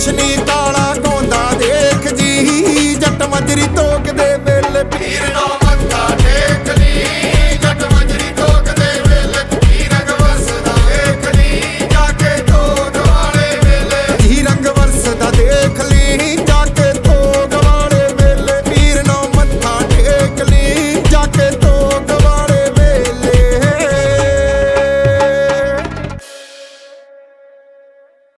ਸੇਵਾ ਕਾਲਾ